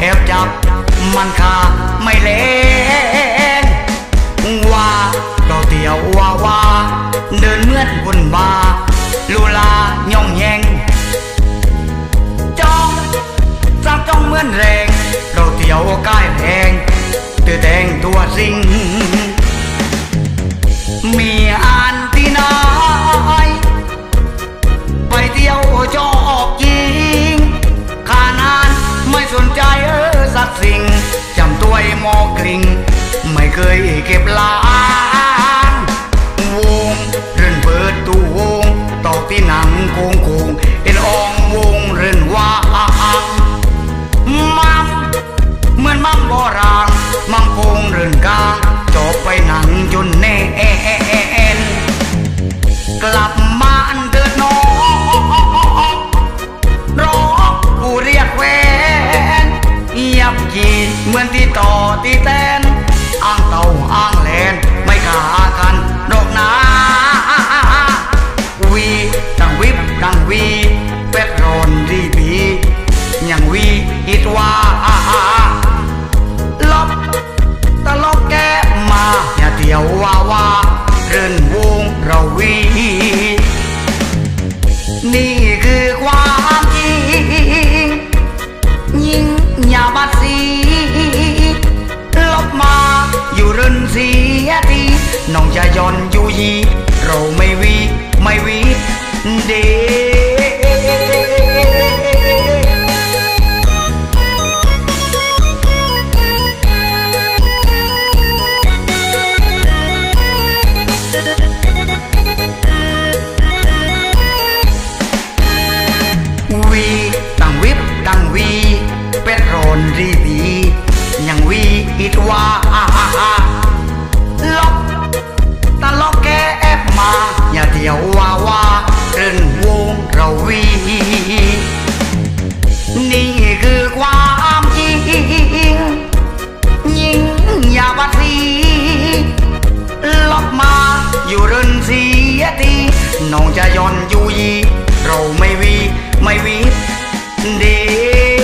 แอบจับมันคาไม่เล่นว่าเราเที่ยวว่าว่าเดินเหมือนคนบาลูลาย่องแยงจ้องจับจ้องเหมือนแรง เราเที่ยวกายแรงตือแต่งตัวสิงมีอันที่ไหนไปเที่ยวจอก สนใจเออสักสิ่งจำตัวไอ้หมอกลิ่ง ไม่เคยเก็บล้านวงเรื่นเปิดตูวงตอกที่หนังโกงโกงเป็นอองวงเรื่นว่า ว่าลบตลกแกมาอย่าเที่ยวว่าว่าเรื่นวงเราวี นี่คือความจริง ยิ่งอย่าบัดสีลบมาอยู่เรื่นเสียทีน้องจะย้อนอยู่ยี วิบตั้งวีเป็ดโรนรีบียังวีอิดว่าฮาลบตลกแกแอบมา อย่าเที่ยวว่าว่าเรื่นวงเราวี นี่คือความจริงยิ่งอย่าบัดสีลบมาอยู่เรื่นเสียทีน้องจะย้อนอยู่ยี เราไม่วี ไม่วี day